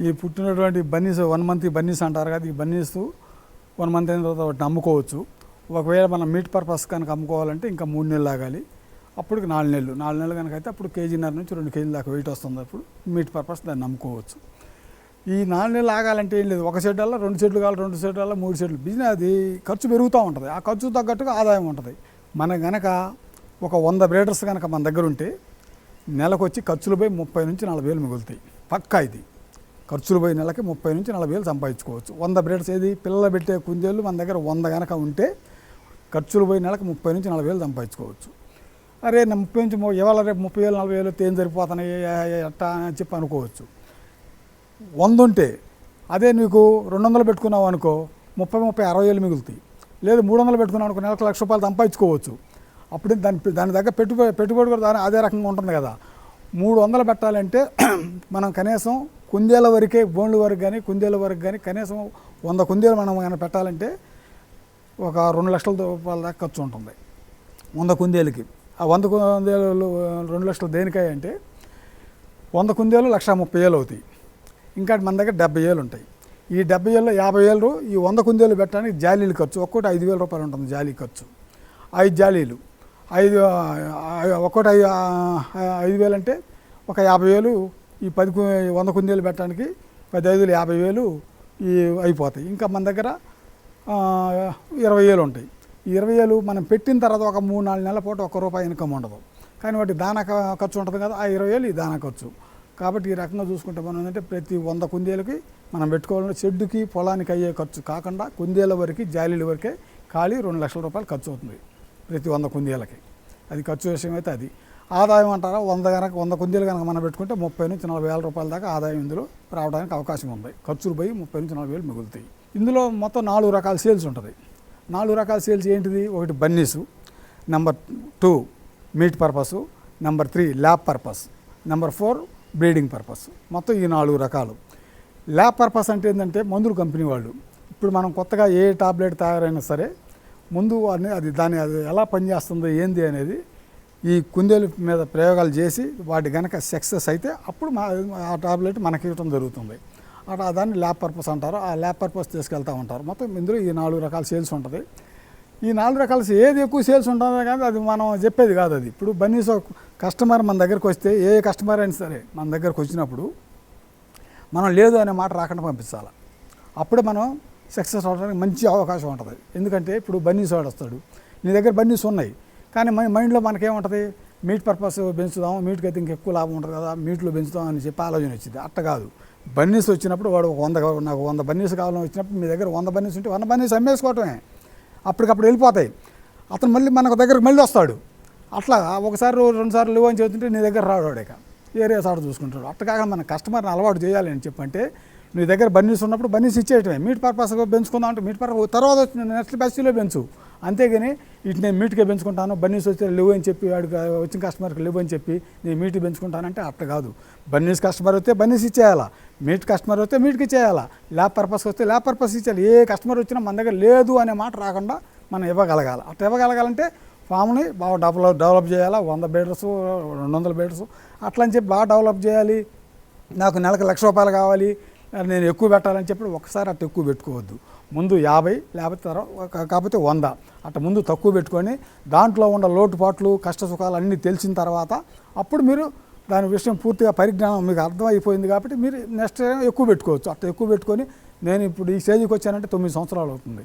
ఈ పుట్టినటువంటి Bunny's one month Bunny's అంటారు కదా ఈ బన్నీస్ వన్ మంత్ అయిన తర్వాత వాటిని అమ్ముకోవచ్చు. ఒకవేళ మనం మీట్ పర్పస్ కనుక అమ్ముకోవాలంటే ఇంకా మూడు నెలలు ఆగాలి. అప్పుడు నాలుగు నెలలు. నాలుగు నెలలు కనుక అయితే అప్పుడు కేజీన్నర నుంచి రెండు కేజీల దాకా వెయిట్ వస్తుంది. అప్పుడు మీట్ పర్పస్ దాన్ని అమ్ముకోవచ్చు. ఈ నాలుగు నెలలు ఆగాలంటే ఏం లేదు. ఒక సెట్ వల్ల రెండు సెట్లు కావాలి రెండు సెట్ వల్ల మూడు సెట్లు బిజినెస్ అది ఖర్చు పెరుగుతూ ఉంటుంది. ఆ ఖర్చు తగ్గట్టుగా ఆదాయం ఉంటుంది. మన గనక ఒక వంద బ్రేడర్స్ కనుక మన దగ్గర ఉంటే నెలకు వచ్చి ఖర్చులు పోయి ముప్పై నుంచి నలభై వేలు మిగులుతాయి. పక్కా ఇది. ఖర్చులు పోయి నెలకి ముప్పై నుంచి నలభై వేలు సంపాదించుకోవచ్చు. వంద బ్రేడర్స్ ఏది? పిల్లలు పెట్టే కుందేళ్ళు మన దగ్గర వంద కనుక ఉంటే ఖర్చులు పోయి నెలకు ముప్పై నుంచి నలభై వేలు సంపాదించుకోవచ్చు. అరే ముప్పై నుంచి ఇవాళ రేపు ముప్పై వేలు నలభై వేలు తేం సరిపోతున్నాయి ఎట్టా అని చెప్పి అనుకోవచ్చు. వంద ఉంటే అదే నీకు రెండు వందలు పెట్టుకున్నావు అనుకో ముప్పై ముప్పై అరవై వేలు మిగులుతాయి. లేదు మూడు వందలు పెట్టుకున్నావు అనుకో నెలకు లక్ష రూపాయలు సంపాదించుకోవచ్చు. అప్పుడు దాని దాని దగ్గర పెట్టుబడి పెట్టుబడి కూడా దాని అదే రకంగా ఉంటుంది కదా. మూడు వందలు పెట్టాలంటే మనం కనీసం కుందేల వరకే బోన్ల వరకు కానీ కుందేల వరకు కానీ కనీసం వంద కుందేలు మనం కానీ పెట్టాలంటే ఒక రెండు లక్షల రూపాయల దాకా ఖర్చు ఉంటుంది. వంద కుందేలకి ఆ వంద కుందేలు రెండు లక్షలు దేనికాయ అంటే వంద కుందేలు లక్ష ముప్పై వేలు అవుతాయి. ఇంకా మన దగ్గర డెబ్బై వేలు ఉంటాయి. ఈ డెబ్బై వేలు యాభై వేలు ఈ వంద కుందేలు పెట్టడానికి జాలీలు ఖర్చు. ఒక్కటి ఐదు వేల రూపాయలు ఉంటుంది జాలీ ఖర్చు. ఐదు జాలీలు. ఐదు ఒక్కోట ఒక్కోటి ఐదు ఐదు వేలు అంటే ఒక యాభై వేలు ఈ పది కు- వంద కుందేలు పెట్టడానికి పది ఐదులు యాభై వేలు ఈ అయిపోతాయి. ఇంకా మన దగ్గర ఇరవై వేలు ఉంటాయి. ఇరవై వేలు మనం పెట్టిన తర్వాత ఒక మూడు నాలుగు నెలల పాటు ఒక్క రూపాయి ఇన్కమ్ ఉండదు. కానీ వాటి దానా ఖర్చు ఉంటుంది కదా ఆ ఇరవై వేలు ఈ దానా ఖర్చు. కాబట్టి ఈ రకంగా చూసుకుంటే మనం ఏంటంటే ప్రతి వంద కుందేలకి మనం పెట్టుకోవాలంటే షెడ్డుకి పొలానికి అయ్యే ఖర్చు కాకుండా కుందేల వరకు జాలీల వరకే ఖాళీ రెండు లక్షల రూపాయలు ఖర్చు అవుతుంది. ప్రతి వంద కుందేలకి. అది ఖర్చు విషయం అయితే అది. ఆదాయం అంటారా? వంద కనుక వంద కుందేలు కనుక మనం పెట్టుకుంటే ముప్పై నుంచి నలభై వేల రూపాయల దాకా ఆదాయం ఇందులో రావడానికి అవకాశం ఉంది. ఖర్చులు పోయి ముప్పై నుంచి నలభై వేలు మిగులుతాయి. ఇందులో మొత్తం నాలుగు రకాల సేల్స్ ఉంటుంది. నాలుగు రకాల సేల్స్ ఏంటిది? ఒకటి bunnies number two meat purpose number three lab purpose number four breeding purpose. మొత్తం ఈ నాలుగు రకాలు. ల్యాబ్ పర్పస్ అంటే ఏంటంటే మందులు కంపెనీ వాళ్ళు. ఇప్పుడు మనం కొత్తగా ఏ టాబ్లెట్ తయారైనా సరే ముందు వారిని అది దాని అది ఎలా పనిచేస్తుందో ఏంది అనేది ఈ కుందేలు మీద ప్రయోగాలు చేసి వాటి గనక సక్సెస్ అయితే అప్పుడు మా ఆ టాబ్లెట్ మనకి ఇవ్వడం జరుగుతుంది. అట్లా దాన్ని ల్యాబ్ పర్పస్ అంటారు. ఆ ల్యాబ్ పర్పస్ తీసుకెళ్తూ ఉంటారు. మొత్తం ఇందులో ఈ నాలుగు రకాల సేల్స్ ఉంటుంది. ఈ నాలుగు రకాల ఏది ఎక్కువ సేల్స్ ఉంటుందో కానీ అది మనం చెప్పేది కాదు అది. ఇప్పుడు బన్నీస్ కస్టమర్ మన దగ్గరకు వస్తే ఏ కస్టమర్ అయినా సరే మన దగ్గరకు వచ్చినప్పుడు మనం లేదు అనే మాట రాకుండా పంపించాలి. అప్పుడే మనం సక్సెస్ అవడానికి మంచి అవకాశం ఉంటుంది. ఎందుకంటే ఇప్పుడు బన్నీస్ వాడు వస్తాడు. నీ దగ్గర బన్నీస్ ఉన్నాయి. కానీ మన మైండ్లో మనకేముంటుంది? మీట్ పర్పస్ పెంచుదాం మీట్కి అయితే ఇంకా ఎక్కువ లాభం ఉంటుంది కదా మీట్లో పెంచుదాం అని చెప్పి ఆలోచన వచ్చింది. అట్ట కాదు. బన్నీస్ వచ్చినప్పుడు వాడు ఒక వంద నాకు వంద బన్నీస్ కావాలని వచ్చినప్పుడు మీ దగ్గర వంద బన్నీస్ ఉంటే వంద బన్నీస్ అమ్మేసుకోవటమే. అప్పటికప్పుడు వెళ్ళిపోతాయి. అతను మళ్ళీ మనకు దగ్గరకు మళ్ళీ వస్తాడు. అట్లా ఒకసారి రెండు సార్లు లేవు అని చెబుతుంటే నీ దగ్గర రాడు వాడేక ఏరియా సార్ చూసుకుంటాడు. అట్లా కాక మన కస్టమర్ని అలవాటు చేయాలి అని చెప్పంటే నీ దగ్గర బన్నీస్ ఉన్నప్పుడు బన్నీస్ ఇచ్చేయటమే. మీట్ పర్పస్ పెంచుకుందాం అంటే మీట్ పర్పస్ తర్వాత వచ్చిన నెక్స్ట్ బస్సులో పెంచు. అంతేగాని ఇటు నేను మీట్కే పెంచుకుంటాను బన్నీస్ వచ్చి లేవు అని చెప్పి వాడికి వచ్చిన కస్టమర్కి లేవు అని చెప్పి నేను మీట్ పెంచుకుంటానంటే అట్ట కాదు. బన్నీస్ కస్టమర్ వస్తే బన్నీస్ ఇచ్చేయాలా? మీట్ కస్టమర్ వస్తే మీట్కి ఇచ్చేయాలా? ల్యాబ్ పర్పస్ వస్తే ల్యాబ్ పర్పస్ ఇచ్చేయాలి. ఏ కస్టమర్ వచ్చినా మన దగ్గర లేదు అనే మాట రాకుండా మనం ఇవ్వగలగాలి. అట్లా ఇవ్వగలగాలంటే ఫామ్ని బాగా డెవలప్ డెవలప్ చేయాలా? వంద బెడర్స్ రెండు వందల బెడర్స్ అట్లని చెప్పి బాగా డెవలప్ చేయాలి. నాకు నెలకు లక్ష రూపాయలు కావాలి. నేను ఎక్కువ పెట్టాలని చెప్పి ఒకసారి అటు ఎక్కువ పెట్టుకోవద్దు. ముందు యాభై లేకపోతే తర్వాత కాకపోతే వంద. అట్ట ముందు తక్కువ పెట్టుకొని దాంట్లో ఉన్న లోటుపాట్లు కష్ట సుఖాలు అన్నీ తెలిసిన తర్వాత అప్పుడు మీరు దాని విషయం పూర్తిగా పరిజ్ఞానం మీకు అర్థమైపోయింది కాబట్టి మీరు నెక్స్ట్ ఎక్కువ పెట్టుకోవచ్చు. అట్ట ఎక్కువ పెట్టుకొని నేను ఇప్పుడు ఈ స్టేజ్కి వచ్చానంటే తొమ్మిది సంవత్సరాలు అవుతుంది.